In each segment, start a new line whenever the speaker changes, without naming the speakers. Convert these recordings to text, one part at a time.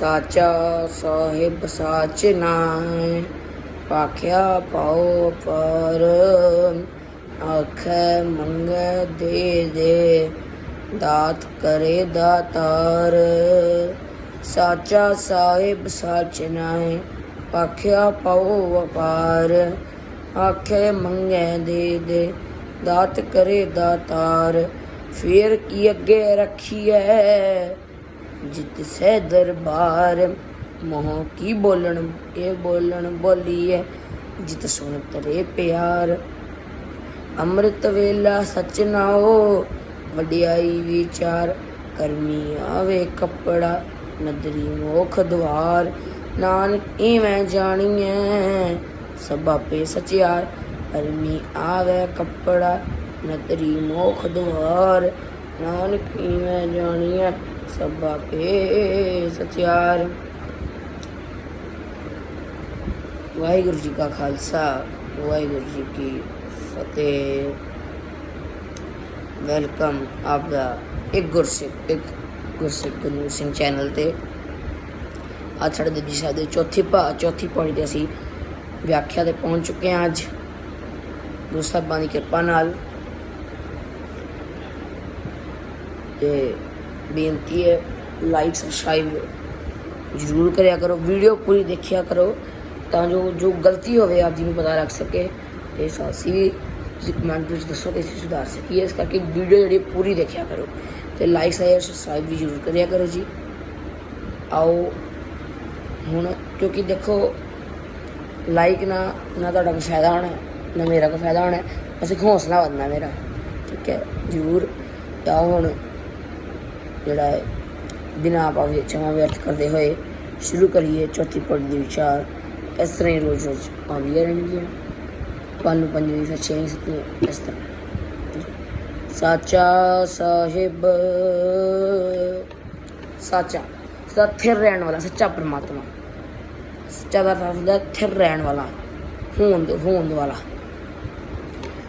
ਸਾਚਾ ਸਾਹਿਬ ਸਾਚ ਨਾਮ ਪਾਖਿਆ ਪਾਉ ਪਰ ਆਖੈ ਮੰਗੈ ਦੇ ਦੇ, ਦਾਤ ਕਰੇ ਦਾਤਾਰ। ਸਾਚਾ ਸਾਹਿਬ ਸਾਚ ਨਾਮ ਪਾਖਿਆ ਪਾਉ ਵਪਾਰ, ਆਖੇ ਮੰਗੈ ਦੇ ਦੇ, ਦਾਤ ਕਰੇ ਦਾਤਾਰ। ਫੇਰ ਕੀ ਅੱਗੇ ਰੱਖੀਐ? ਜਿਤ ਸਹਿ ਦਰਬਾਰ, ਮੋਹ ਕੀ ਬੋਲਣ, ਇਹ ਬੋਲਣ ਬੋਲੀਐ, ਜਿਤ ਸੁਣ ਤਰੇ ਪਿਆਰ। ਅੰਮ੍ਰਿਤ ਵੇਲਾ ਸਚ ਨਾਓ ਵਡਿਆਈ ਵਿਚਾਰ, ਕਰਮੀ ਆਵੇ ਕੱਪੜਾ, ਨਦਰੀ ਮੋਖ ਦਵਾਰ। ਨਾਨਕ ਇਵੇਂ ਜਾਣੀਐ, ਸਭ ਆਪੇ ਸਚਿਆਰ, ਕਰਮੀ ਆਵੇ ਕੱਪੜਾ, ਨਦਰੀ ਮੋਖ ਦਵਾਰ। ਨਾਨਕੀ ਮੈਂ ਜਾਣੀਐ ਸਭ ਆਪੇ ਸਚਿਆਰ। ਵਾਹਿਗੁਰੂ ਜੀ ਕਾ ਖਾਲਸਾ, ਵਾਹਿਗੁਰੂ ਜੀ ਕੀ ਫਤਿਹ। ਵੈਲਕਮ ਆਪ ਦਾ ਇੱਕ ਗੁਰਸਿੱਖ ਇੱਕ ਗੁਰਸਿੱਖ ਗੁਰੂ ਸਿੰਘ ਚੈਨਲ ਤੇ। ਅੱਜ ਸਾਡੇ ਦੂਜੀ ਦਿਸ਼ਾ ਦੇ ਚੌਥੀ ਪਾ ਚੌਥੀ ਪੌੜੀ ਤੇ ਅਸੀਂ ਵਿਆਖਿਆ ਤੇ ਪਹੁੰਚ ਚੁੱਕੇ ਹਾਂ ਅੱਜ। ਗੁਰੂ ਸਾਹਿਬਾਂ ਦੀ ਕਿਰਪਾ ਨਾਲ ਤੇ ਬੇਨਤੀ ਹੈ ਲਾਈਕ ਸਬਸਕ੍ਰਾਈਬ ਜ਼ਰੂਰ ਕਰਿਆ ਕਰੋ ਵੀਡੀਓ ਪੂਰੀ ਦੇਖਿਆ ਕਰੋ, ਤਾਂ ਜੋ ਜੋ ਗਲਤੀ ਹੋਵੇ, ਆਪ ਜੀ ਨੂੰ ਪਤਾ ਲੱਗ ਸਕੇ। ਤੇ ਸਾਸੀ ਵੀ ਤੁਸੀਂ ਕਮੈਂਟ ਵਿੱਚ ਦੱਸੋ ਕਿ ਅਸੀਂ ਸੁਧਾਰ ਸਕੀਏ, ਇਸ ਕਰਕੇ ਵੀਡੀਓ ਜਿਹੜੀ ਪੂਰੀ ਦੇਖਿਆ ਕਰੋ। ਤੇ ਲਾਈਕ ਸ਼ੇਅਰ ਸਬਸਕ੍ਰਾਈਬ ਵੀ ਜ਼ਰੂਰ ਕਰਿਆ ਕਰੋ ਜੀ। ਆਓ, ਹੁਣ ਕਿਉਂਕਿ ਦੇਖੋ ਲਾਈਕ ਨਾ ਨਾ ਤੁਹਾਡਾ ਕੋਈ ਫਾਇਦਾ ਹੋਣਾ, ਨਾ ਮੇਰਾ ਕੋਈ ਫਾਇਦਾ ਹੋਣਾ, ਅਸੀਂ ਹੌਸਲਾ ਵਧਣਾ ਮੇਰਾ, ਠੀਕ ਹੈ, ਜ਼ਰੂਰ। ਤਾਂ ਹੁਣ ਜਿਹੜਾ ਹੈ, ਬਿਨਾਂ ਆਪਾਂ ਵਿਚਾਰਾਂ ਵਿਅਰਥ ਕਰਦੇ ਹੋਏ ਸ਼ੁਰੂ ਕਰੀਏ ਚੌਥੀ ਪੌੜੀ ਦੇ ਵਿਚਾਰ, ਇਸ ਤਰ੍ਹਾਂ ਹੀ ਰੋਜ਼ ਰੋਜ਼ ਆਉਂਦੀਆਂ ਰਹਿਣਗੀਆਂ। ਪੰਨ ਪੰਜਵੀਂ ਫਿਰ ਛੇਵੀਂ ਸੱਤਵੀਂ, ਇਸ ਤਰ੍ਹਾਂ। ਸਾਚਾ ਸਾਹਿਬ, ਸਾਚਾ, ਸਦਾ ਥਿਰ ਰਹਿਣ ਵਾਲਾ, ਸੱਚਾ ਪਰਮਾਤਮਾ। ਸੱਚਾ ਦਾ ਹੁੰਦਾ ਥਿਰ ਰਹਿਣ ਵਾਲਾ, ਹੋਂਦ ਹੋਂਦ ਵਾਲਾ।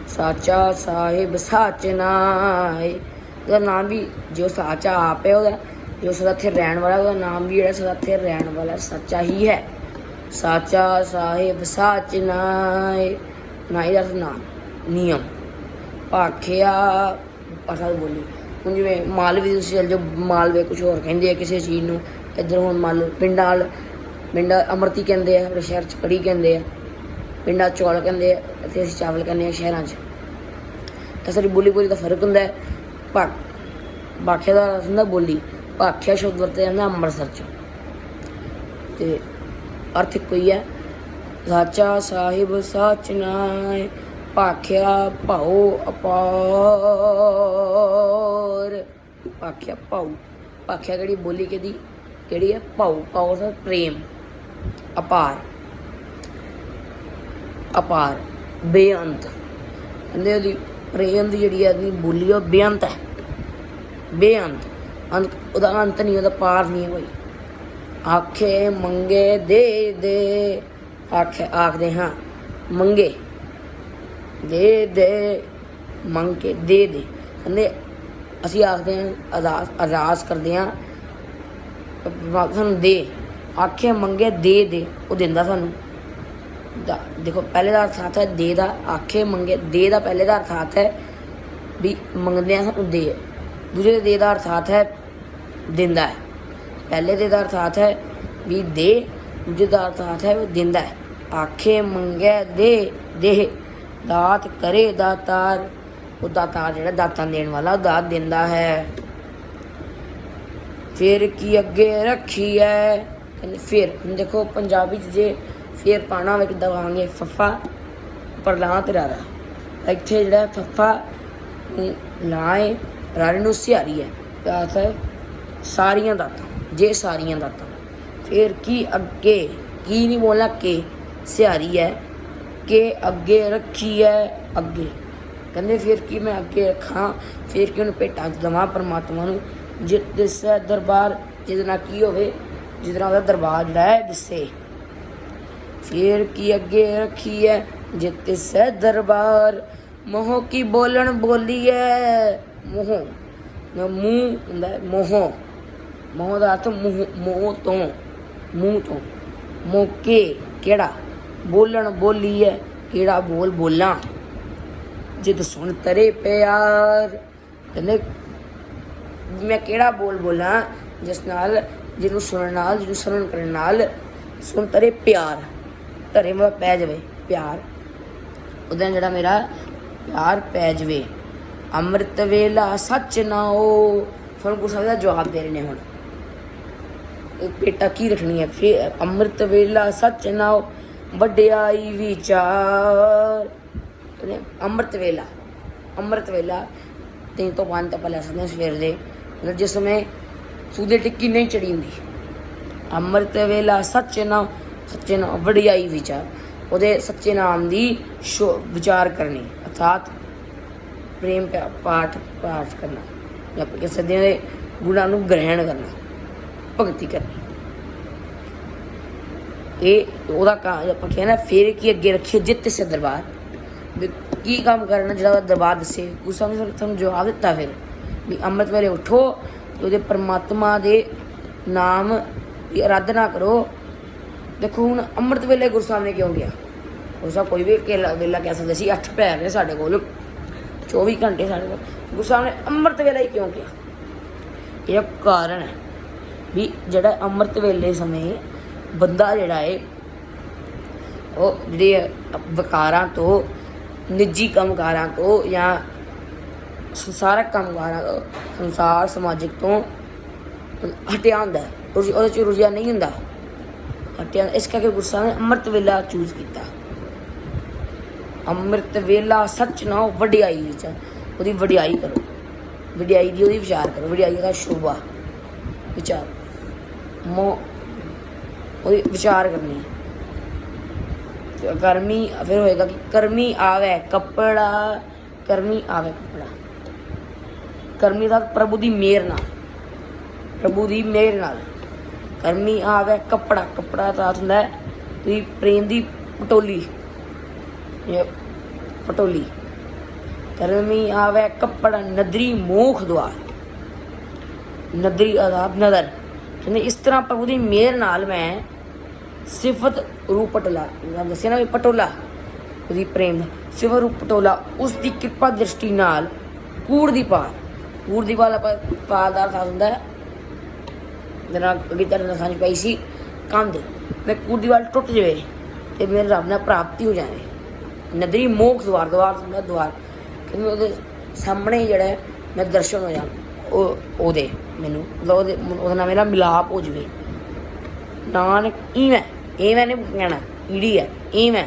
ਸਾਚਾ ਸਾਹਿਬ, ਸਾਚ ਨਾਏ ਉਹਦਾ ਨਾਮ ਵੀ ਜੋ ਸਾਚਾ ਆਪ ਹੈ ਉਹਦਾ, ਜੋ ਸਦਾ ਇੱਥੇ ਰਹਿਣ ਵਾਲਾ, ਉਹਦਾ ਨਾਮ ਵੀ ਜਿਹੜਾ ਸਦਾ ਥਿਰ ਰਹਿਣ ਵਾਲਾ ਸੱਚਾ ਹੀ ਹੈ। ਸਾਚਾ ਸਾਹਿਬ, ਸਾਚ ਨਾਏ ਨਾਈ ਦਾ ਨਾਮ, ਨਿਯਮ। ਭਾਖਿਆ ਅਸਲ ਬੋਲੀ। ਹੁਣ ਜਿਵੇਂ ਮਾਲਵੇ ਤੁਸੀਂ ਚਲ ਜਾਓ ਮਾਲਵੇ ਕੁਝ ਹੋਰ ਕਹਿੰਦੇ ਆ ਕਿਸੇ ਚੀਜ਼ ਨੂੰ। ਇੱਧਰ ਹੁਣ ਮੰਨ ਲਓ ਪਿੰਡਾਂ ਵਾਲ, ਪਿੰਡਾਂ ਅਮਰਤੀ ਕਹਿੰਦੇ ਆ ਆਪਣੇ ਸ਼ਹਿਰ ਚ ਕੜੀ ਕਹਿੰਦੇ ਆ। ਪਿੰਡਾਂ ਚੌਲ ਕਹਿੰਦੇ ਆ ਅਤੇ ਅਸੀਂ ਚਾਵਲ ਕਹਿੰਦੇ ਆ ਸ਼ਹਿਰਾਂ 'ਚ। ਤਾਂ ਸਾਡੀ ਬੋਲੀ ਬੋਲੀ ਦਾ ਫ਼ਰਕ ਹੁੰਦਾ ਹੈ। ਭਾ ਭਾਖਿਆ ਦਾ ਹੁੰਦਾ ਬੋਲੀ, ਭਾਖਿਆ ਸ਼ਬਦ ਵਰਤਿਆ ਜਾਂਦਾ ਅੰਮ੍ਰਿਤਸਰ 'ਚ। ਤੇ ਅਰਥ ਇੱਕੋ ਹੀ ਹੈ ਸਾਚਾ ਸਾਹਿਬ ਸਾਚ ਨਾਏ ਭਾਖਿਆ ਭਾਉ ਅਪਾਰ। ਭਾਖਿਆ ਭਾਉ, ਭਾਖਿਆ ਕਿਹੜੀ ਬੋਲੀ ਕਿਹਦੀ, ਕਿਹੜੀ ਹੈ? ਭਾਉ ਭਾਉ ਦਾ ਪ੍ਰੇਮ, ਅਪਾਰ। ਅਪਾਰ, ਬੇਅੰਤ। ਕਹਿੰਦੇ ਉਹਦੀ ਪ੍ਰੇਮ ਦੀ ਜਿਹੜੀ ਆਦਮੀ ਬੋਲੀ ਉਹ ਬੇਅੰਤ ਹੈ। ਬੇਅੰਤ। ਅੰਤ, ਉਹਦਾ ਅੰਤ ਨਹੀਂ, ਉਹਦਾ ਪਾਰ ਨਹੀਂ ਕੋਈ ਆਖੇ, ਮੰਗੇ, ਦੇ ਦੇ। ਆਖੇ, ਆਖਦੇ ਹਾਂ, ਮੰਗੇ। ਦੇ ਦੇ, ਮੰਗ ਕੇ ਦੇ ਦੇ। ਕਹਿੰਦੇ, ਅਸੀਂ ਆਖਦੇ ਹਾਂ, ਅਰਦਾਸ ਅਰਦਾਸ ਕਰਦੇ ਹਾਂ ਸਾਨੂੰ ਦੇ। ਆਖੇ, ਮੰਗੇ, ਦੇ ਦੇ। ਉਹ ਦਿੰਦਾ ਸਾਨੂੰ। ਦਾ, ਦੇਖੋ, ਪਹਿਲੇ ਦਾ ਅਰਥ ਹੈ ਦੇ ਦਾ, ਆਖੇ ਮੰਗੇ, ਦੇ ਦਾ ਪਹਿਲੇ ਦਾ ਅਰਥ ਹੈ ਵੀ ਮੰਗਦੇ ਆ ਸਾਨੂੰ ਦੇ। ਦੂਜੇ ਦੇ ਦਾ ਅਰਥ ਹੈ ਦਿੰਦਾ ਹੈ। ਪਹਿਲੇ ਦੇ ਦਾ ਅਰਥ ਹੈ ਵੀ ਦੇ, ਦੂਜੇ ਦਾ ਅਰਥ ਹੈ ਉਹ ਦਿੰਦਾ ਹੈ। ਆਖੇ ਮੰਗੇ ਦੇ ਦੇ, ਦਾਤ ਕਰੇ ਦਾਤਾਰ। ਉਹ ਦਾਤਾਰ ਜਿਹੜਾ ਦਾਤਾਂ ਦੇਣ ਵਾਲਾ ਦਾਤ ਦਿੰਦਾ ਹੈ। ਫਿਰ ਕੀ ਅੱਗੇ ਰੱਖੀ ਹੈ? ਫਿਰ ਦੇਖੋ, ਪੰਜਾਬੀ ਚ ਜੇ ਫਿਰ ਪਾਣਾ ਹੋਵੇ ਕਿੱਦਾਂ ਕਹਾਂਗੇ ਫੱਫਾ, ਪਰ ਲਾ ਤੇ ਰਾਰਾ। ਇੱਥੇ ਜਿਹੜਾ ਫੱਫਾ ਨੂੰ ਲਾਏ ਰਾਰੇ ਨੂੰ ਸਿਆਰੀ ਹੈ। ਤਾਂ ਹੈ ਸਾਰੀਆਂ ਦਾਤਾਂ, ਜੇ ਸਾਰੀਆਂ ਦਾਤਾਂ। ਫਿਰ ਕੀ ਅੱਗੇ, ਕੀ ਨਹੀਂ ਬੋਲਣਾ ਕਿ ਸਿਆਰੀ ਹੈ, ਕਿ ਅੱਗੇ ਰੱਖੀ ਹੈ, ਅੱਗੇ। ਕਹਿੰਦੇ ਫਿਰ ਕੀ ਮੈਂ ਅੱਗੇ ਰੱਖਾਂ? ਫਿਰ ਕਿ ਉਹਨੂੰ ਭੇਟਾਂ ਚ ਦਵਾਂ ਪਰਮਾਤਮਾ ਨੂੰ? ਜਿਤ ਦਿਸੈ ਦਰਬਾਰ, ਜਿਹਦੇ ਨਾਲ ਕੀ ਹੋਵੇ? ਜਿਹਦੇ ਨਾਲ ਉਹਦਾ ਦਰਬਾਰ ਜਿਹੜਾ ਹੈ ਦਿਸੇ। ਫਿਰ ਕੀ ਅੱਗੇ ਰੱਖੀ ਹੈ ਜਿਤ ਦਿਸੈ ਦਰਬਾਰ, ਮੋਹ ਕੀ ਬੋਲਣ ਬੋਲੀ ਹੈ ਮੋਹ, ਨਾ ਮੂੰਹ ਹੁੰਦਾ ਹੈ ਮੋਹ। ਮੋਹ ਦਾ ਅਰਥ ਮੂੰਹ, ਮੋਹ ਤੋਂ, ਮੂੰਹ ਤੋਂ। ਮੌਕੇ ਕਿਹੜਾ? ਬੋਲਣ ਬੋਲੀ ਹੈ ਕਿਹੜਾ ਬੋਲ ਬੋਲਾਂ? ਜਿੱਦ ਸੁਣ ਤਰੇ ਪਿਆਰ। ਕਹਿੰਦੇ, ਮੈਂ ਕਿਹੜਾ ਬੋਲ ਬੋਲਾਂ? ਜਿਸ ਨਾਲ, ਜਿਹਨੂੰ ਸੁਣਨ ਨਾਲ, ਜਿਹਨੂੰ ਸਰਵਣ ਕਰਨ ਨਾਲ ਸੁਣ ਤਰੇ ਪਿਆਰ। ਧਰੇ ਪੈ ਜਾਵੇ ਪਿਆਰ, ਉਹਦੇ ਨਾਲ ਜਿਹੜਾ ਮੇਰਾ ਪਿਆਰ ਪੈ ਜਾਵੇ। ਅੰਮ੍ਰਿਤ ਵੇਲਾ ਸੱਚ ਨਾਓ ਫਿਰ ਗੁਰੂ ਸਾਹਿਬ ਦਾ ਜਵਾਬ ਦੇ ਰਹੇ ਨੇ ਹੁਣ। ਪੇਟਾ ਕੀ ਰੱਖਣੀ ਹੈ? ਫਿਰ ਅੰਮ੍ਰਿਤ ਵੇਲਾ ਸੱਚ ਨਾਓ ਵਡਿਆਈ ਵਿਚਾਰ। ਅੰਮ੍ਰਿਤ ਵੇਲਾ ਅੰਮ੍ਰਿਤ ਵੇਲਾ ਤਿੰਨ ਤੋਂ ਪੰਜ ਤੱਕ ਲੈ ਸਕਦੇ ਹਾਂ ਸਵੇਰ ਦੇ। ਮਤਲਬ ਜਿਸ ਸਮੇਂ ਸੂਦੇ ਟਿੱਕੀ ਨਹੀਂ ਚੜੀ ਹੁੰਦੀ। ਅੰਮ੍ਰਿਤ ਵੇਲਾ ਸੱਚ ਨਾਮ ਸੱਚੇ ਨਾਮ ਵਡਿਆਈ ਵਿਚਾਰ ਉਹਦੇ ਸੱਚੇ ਨਾਮ ਦੀ ਸ਼ੋ- ਵਿਚਾਰ ਕਰਨੀ। ਅਰਥਾਤ ਪ੍ਰੇਮ ਪਾਠ ਪਾਠ ਕਰਨਾ। ਜਾਂ ਆਪਾਂ ਦੇ ਗੁਣਾਂ ਨੂੰ ਗ੍ਰਹਿਣ ਕਰਨਾ। ਭਗਤੀ ਕਰਨੀ। ਇਹ ਉਹਦਾ ਕੰਮ ਆਪਾਂ ਕਹਿੰਦੇ ਫੇਰ ਕੀ ਅੱਗੇ ਰੱਖੇ ਜਿੱਤ ਸੇ ਦਰਬਾਰ। ਕੀ ਕੰਮ ਕਰਨਾ ਜਿਹੜਾ ਉਹਦਾ ਦਰਬਾਰ ਦੱਸੇ। ਗੁਰੂ ਸਾਹਿਬ ਨੇ ਜਵਾਬ ਦਿੱਤਾ ਫਿਰ। ਵੀ ਅੰਮ੍ਰਿਤ ਵੇਲੇ ਉਠੋ ਤੇ ਉਹਦੇ ਪਰਮਾਤਮਾ ਦੇ ਨਾਮ ਦੀ ਆਰਾਧਨਾ ਕਰੋ। ਦੇਖੋ ਹੁਣ ਅੰਮ੍ਰਿਤ ਵੇਲੇ ਗੁਰੂ ਸਾਹਿਬ ਨੇ ਕਿਉਂ ਗਿਆ ਗੁਰੂ ਸਾਹਿਬ ਕੋਈ ਵੀ ਕੇਲਾ ਵੇਲਾ ਕਹਿ ਸਕਦੇ ਸੀ, ਅੱਠ ਪੈ ਨੇ ਸਾਡੇ ਕੋਲ 24 ਘੰਟੇ ਸਾਡੇ ਕੋਲ। ਗੁਰੂ ਸਾਹਿਬ ਨੇ ਅੰਮ੍ਰਿਤ ਵੇਲਾ ਹੀ ਕਿਉਂ ਗਿਆ ਇਹ ਕਾਰਨ ਹੈ ਵੀ ਜਿਹੜਾ ਅੰਮ੍ਰਿਤ ਵੇਲੇ ਸਮੇਂ ਬੰਦਾ ਜਿਹੜਾ ਹੈ ਉਹ ਜਿਹੜੇ ਵਕਾਰਾਂ ਤੋਂ, ਨਿੱਜੀ ਕੰਮਕਾਰਾਂ ਤੋਂ ਜਾਂ ਸੰਸਾਰਕ ਕੰਮਕਾਰਾਂ ਤੋਂ, ਸੰਸਾਰ ਸਮਾਜਿਕ ਤੋਂ ਹਟਿਆ ਹੁੰਦਾ ਉਹਦੇ ਚ ਰੁਝਿਆ ਨਹੀਂ ਹੁੰਦਾ। ਹਟਿਆ। ਇਸ ਕਰਕੇ ਗੁਰਸਾ ਨੇ ਅੰਮ੍ਰਿਤ ਵੇਲਾ ਚੂਜ਼ ਕੀਤਾ। ਅੰਮ੍ਰਿਤ ਵੇਲਾ ਸੱਚ ਨਾ ਵਡਿਆਈ ਵਿੱਚ। ਉਹਦੀ ਵਡਿਆਈ ਕਰੋ। ਵਡਿਆਈ ਦੀ ਉਹਦੀ ਵਿਚਾਰ ਕਰੋ। ਵਡਿਆਈ ਦਾ ਸ਼ੋਭਾ। ਵਿਚਾਰ। ਮੋ ਉਹਦੀ ਵਿਚਾਰ ਕਰਨੀ ਕਰਮੀ ਫਿਰ ਹੋਏਗਾ ਕਿ ਕਰਮੀ ਆਵੇ ਕੱਪੜਾ। ਕਰਮੀ ਆਵੇ ਕੱਪੜਾ। ਕਰਮੀ ਦਾ ਪ੍ਰਭੂ ਦੀ ਮਿਹਰ ਨਾਲ। ਪ੍ਰਭੂ ਦੀ ਮਿਹਰ ਨਾਲ। ਕਰਮੀ ਆਵੇ, ਕੱਪੜਾ ਕੱਪੜਾ ਤਾਂ ਅਰਥ ਹੁੰਦਾ ਤੁਸੀਂ ਪ੍ਰੇਮ ਦੀ ਪਟੋਲੀ, ਇਹ ਪਟੋਲੀ ਕਰਮੀ ਆਵੇ, ਕੱਪੜਾ, ਨਦਰੀ ਮੋਖ ਦੁਆਰ। ਨਦਰੀ ਆਦਾਬ ਨਦਰ ਕਹਿੰਦੇ ਇਸ ਤਰ੍ਹਾਂ ਪ੍ਰਭੂ ਦੀ ਮਿਹਰ ਨਾਲ ਮੈਂ ਸਿਫਤ ਰੂਪ ਪਟੋਲਾ, ਮੈਂ ਦੱਸਿਆ ਨਾ ਵੀ ਪਟੋਲਾ, ਉਹਦੀ ਪ੍ਰੇਮ ਦਾ, ਸਿਫਤ ਰੂਪ ਪਟੋਲਾ, ਉਸ ਦੀ ਕਿਰਪਾ ਦ੍ਰਿਸ਼ਟੀ ਨਾਲ ਕੂੜ ਦੀ ਪਾਲ, ਕੂੜ ਦੀ ਪਾਲ ਆਪਾਂ ਪਾਲ ਦਾ ਅਰਥ ਹੁੰਦਾ ਹੈ। ਜਨਾ ਅਗੀ ਤਰ੍ਹਾਂ ਸਾਂਝ ਪਈ ਸੀ ਕੰਧ ਮੈਂ ਕੂੜ ਦੀ ਪਾਲ ਟੁੱਟ ਜਾਵੇ ਤੇ ਮੇਰੇ ਰੱਬ ਨਾਲ ਪ੍ਰਾਪਤੀ ਹੋ ਜਾਵੇ। ਨਦਰੀ ਮੋਖ ਦਵਾਰ ਦਵਾਰ ਹੁੰਦਾ ਦੁਆਰ। ਕਿ ਉਹਦੇ ਸਾਹਮਣੇ ਜਿਹੜਾ ਹੈ, ਮੈਂ ਦਰਸ਼ਨ ਹੋ ਜਾ ਉਹ ਉਹਦੇ ਮੈਨੂੰ। ਮਤਲਬ ਉਹਦੇ ਉਹਦੇ ਨਾਲ ਮੇਰਾ ਮਿਲਾਪ ਹੋ ਜਵੇ। ਨਾਨਕ ਇਵੇਂ ਇਵੇਂ ਨਹੀਂ ਕਹਿਣਾ ਈੜੀ ਹੈ ਇਵੇਂ।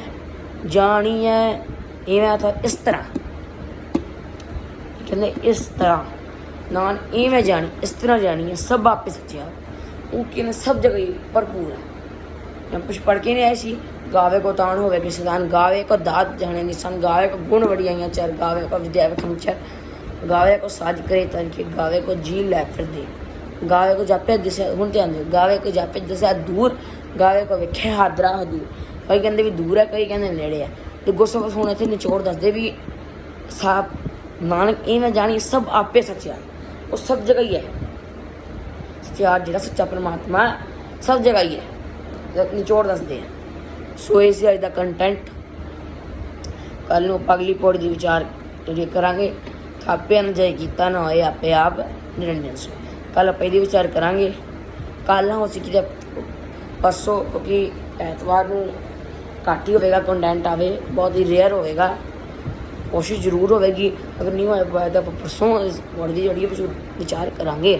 ਜਾਣੀ ਹੈ ਇਵੇਂ ਤਾਂ ਇਸ ਤਰ੍ਹਾਂ। ਕਹਿੰਦੇ ਇਸ ਤਰ੍ਹਾਂ ਨਾਨ ਇਵੇਂ ਜਾਣੀ ਇਸ ਤਰ੍ਹਾਂ ਜਾਣੀ ਹੈ ਸਭ ਆਪੇ ਸੱਚਿਆ। ਉਹ ਕਹਿੰਦੇ ਸਭ ਜਗ੍ਹਾ ਹੀ ਭਰਪੂਰ ਹੈ हम कुछ पढ़ के नहीं आए सी गावे को ताण होवे कि सदान गावे को दात जाने निशान गावे को गुण बढ़िया चर गावे को विद्या विक्रम चर गावे को साज करे तन के गावे को जी लै फिर दे गावे को जापे दिशा ਹੁਣ ਧਿਆਨ ਦਿਓ ਗਾਵੇ ਕੋ ਜਾਪੇ ਦਿਸ਼ਾ ਦੂਰ ਗਾਵੇ ਕੋ ਵੇਖੇ ਹਾਦਰਾ ਹਦੂਰ ਕਈ ਕਹਿੰਦੇ ਵੀ ਦੂਰ ਹੈ ਕਈ ਕਹਿੰਦੇ ਨੇੜੇ ਹੈ ਤੇ ਗੁਰਸੇਵਕ ਹੁਣ ਇੱਥੇ ਨਿਚੋੜ ਦੱਸਦੇ ਵੀ ਸਾਪ ਨਾਨਕ ਇਹ ਨਾ ਜਾਣੀ ਸਭ ਆਪੇ ਸੱਚਿਆ ਉਹ ਸਭ ਜਗ੍ਹਾ ਹੀ ਹੈ ਸੱਚਾ ਜਿਹੜਾ ਸੱਚਾ ਪਰਮਾਤਮਾ ਸਭ ਜਗ੍ਹਾ ਹੀ ਹੈ। ਨਿਚੋੜ ਦੱਸਦੇ ਆ। ਸੋ ਇਹ ਸੀ ਅੱਜ ਦਾ ਕੰਟੈਂਟ ਕੱਲ ਨੂੰ ਆਪਾਂ ਅਗਲੀ ਪੌੜੀ ਦੀ ਵਿਚਾਰ ਜਿਹੜੇ ਕਰਾਂਗੇ, ਥਾਪਿਆਂ ਨਾ ਜਾਏ ਕੀਤਾ ਨਾ ਹੋਏ ਆਪੇ ਆਪ ਨਿਰੰਜਨ ਸੋ ਕੱਲ ਆਪਾਂ ਇਹਦੀ ਵਿਚਾਰ ਕਰਾਂਗੇ। ਕੱਲ ਨਾ ਹੋ ਸਕੀ ਤੇ ਪਰਸੋਂ, ਕਿਉਂਕਿ ਐਤਵਾਰ ਨੂੰ ਘੱਟ ਹੀ ਹੋਵੇਗਾ ਕੰਟੈਂਟ ਆਵੇ, ਬਹੁਤ ਹੀ ਰੇਅਰ ਹੋਵੇਗਾ। ਕੋਸ਼ਿਸ਼ ਜ਼ਰੂਰ ਹੋਵੇਗੀ, ਅਗਰ ਨਹੀਂ ਹੋਇਆ ਪਾਇਆ ਤਾਂ ਆਪਾਂ ਪਰਸੋਂ ਇਸ ਪੌੜੀ ਦੀ ਜਿਹੜੀ ਵਿਚਾਰ ਕਰਾਂਗੇ।